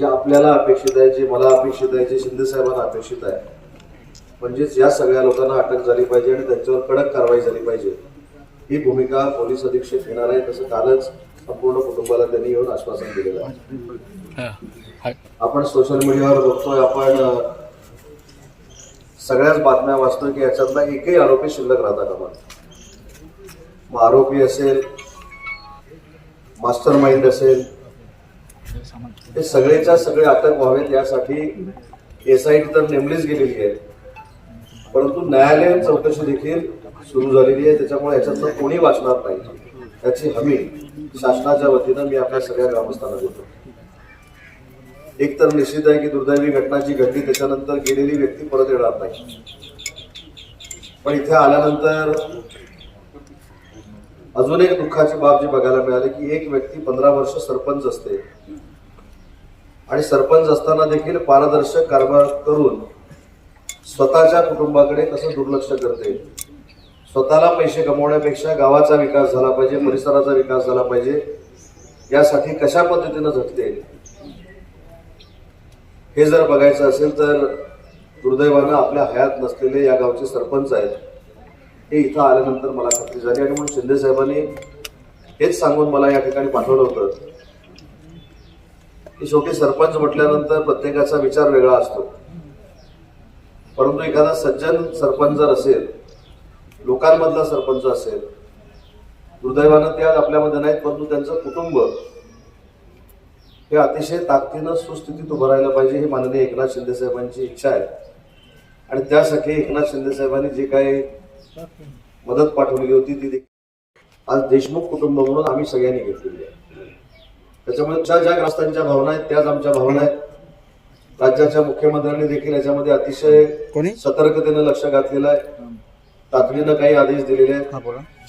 जे आपल्याला अपेक्षित आहे जे मला अपेक्षित आहे जे शिंदे साहेबांना अपेक्षित आहे. म्हणजेच या सगळ्या लोकांना अटक झाली पाहिजे आणि त्यांच्यावर कडक कारवाई झाली पाहिजे. ही भूमिका पोलीस अधीक्षक घेणार आहे तसं कालच संपूर्ण कुटुंबाला त्यांनी येऊन आश्वासन दिलेलं आहे. आपण सोशल मीडियावर बघतोय आपण सगळ्याच बातम्या वाचतोय की याच्यातला एकही आरोपी शिल्लक राहता कामा. मग आरोपी असेल मास्टर माइंड असेल हे सगळेच्या सगळे अटक व्हावेत यासाठी एस आय टी तर नेमलीच गेलेली आहे परंतु न्यायालयीन चौकशी देखील सुरू झालेली आहे. त्याच्यामुळे याच्यातलं कोणी वाचणार नाही. त्याची हमी शासनाच्या वतीनं मी आपल्या सगळ्या ग्रामस्थांना देतो. एक तर निश्चित आहे की दुर्दैवी घटना जी घडली त्याच्यानंतर गेलेली व्यक्ती परत येणार नाही. पण इथे आल्यानंतर अजून एक दुःखाची बाब जी बघायला मिळाली की एक व्यक्ती पंधरा वर्ष सरपंच असते. आणि सरपंच असताना देखील पारदर्शक कारभार करून स्वतःच्या कुटुंबाकडे कसं दुर्लक्ष करते. स्वतःला पैसे कमवण्यापेक्षा गावाचा विकास झाला पाहिजे परिसराचा विकास झाला पाहिजे यासाठी कशा पद्धतीनं झटते? हे जर बघायचं असेल तर दुर्दैवानं आपल्या हयात नसलेले या गावचे सरपंच आहेत. हे इथं आल्यानंतर मला खात्री झाली आणि म्हणून शिंदे साहेबांनी हेच सांगून मला या ठिकाणी पाठवलं होतं. की शेवटी सरपंच म्हटल्यानंतर प्रत्येकाचा विचार वेगळा असतो. परंतु एखादा सज्जन सरपंच जर असेल लोकांमधला सरपंच असेल दुर्दैवानं ते आज आपल्यामध्ये नाहीत परंतु त्यांचं कुटुंब हे अतिशय ताकदीनं सुस्थितीत उभं राहायला पाहिजे ही माननीय एकनाथ शिंदे साहेबांची इच्छा आहे. आणि त्यासाठी एकनाथ शिंदे साहेबांनी जे काही मदत पाठवलेली होती ती देखील. आज देशमुख कुटुंब म्हणून आम्ही सगळ्यांनी घेतलेली आहे. त्याच्यामुळे ज्या ज्या ग्रामस्थांच्या भावना आहेत त्याच आमच्या भावना आहेत. राज्याच्या मुख्यमंत्र्यांनी देखील याच्यामध्ये अतिशय सतर्कतेनं लक्ष घातलेलं आहे. तातडीनं काही आदेश दिलेले आहेत. हा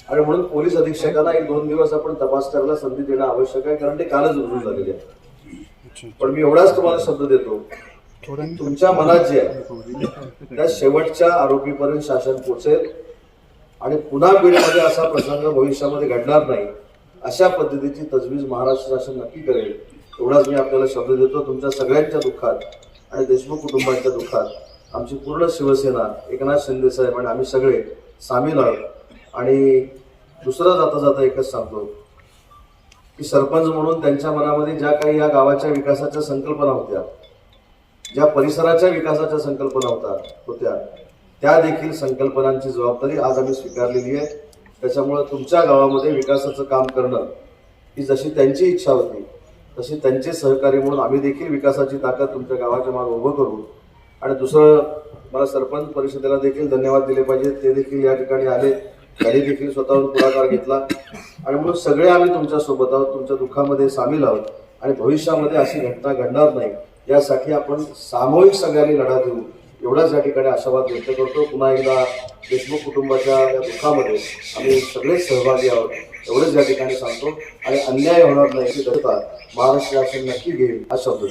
आणि म्हणून पोलीस अधीक्षकांना एक दोन दिवस आपण तपास करायला संधी देणं आवश्यक आहे कारण ते कालच रुजू झालेले आहे पण मी एवढाच तुम्हाला शब्द देतो तुमच्या मनात जे आहे त्या शेवटच्या आरोपीपर्यंत शासन पोचेल. आणि पुन्हा बीडमध्ये असा प्रसंग भविष्यामध्ये घडणार नाही अशा पद्धतीची तजवीज महाराष्ट्र शासन नक्की करेल एवढाच मी आपल्याला शब्द देतो. तुमच्या सगळ्यांच्या दुःखात आणि देशमुख कुटुंबांच्या दुःखात आमची पूर्ण शिवसेना एकनाथ शिंदे साहेब आणि आम्ही सगळे सामील आहोत. आणि दुसरं जाता जाता एकच सांगतो की सरपंच म्हणून त्यांच्या मनामध्ये ज्या काही या गावाच्या विकासाच्या संकल्पना होत्या ज्या परिसराच्या विकासाच्या संकल्पना होता होत्या त्या देखील संकल्पनांची जबाबदारी आज आम्ही स्वीकारलेली आहे. त्याच्यामुळं तुमच्या गावामध्ये विकासाचं काम करणं ही जशी त्यांची इच्छा होती तशी त्यांचे सहकारी म्हणून आम्ही देखील विकासाची ताकद तुमच्या गावाच्या मागे उभं करू. आणि दुसरं मला सरपंच परिषदेला देखील धन्यवाद दिले पाहिजे. ते देखील या ठिकाणी आले. त्यांनी देखील स्वतःहून पुढाकार घेतला. आणि म्हणून सगळे आम्ही तुमच्यासोबत आहोत तुमच्या दुःखामध्ये सामील आहोत. आणि भविष्यामध्ये अशी घटना घडणार नाही यासाठी आपण सामूहिक सगळ्यांनी लढा देऊ. एवढाच या ठिकाणी आशावाद व्यक्त करतो. पुन्हा एकदा देशमुख कुटुंबाच्या या दुःखामध्ये आम्ही सगळेच सहभागी आहोत. एवढंच या ठिकाणी सांगतो. आणि अन्याय होणार नाही याची दत्ता महाराष्ट्र शासन नक्की घेईल हा शब्द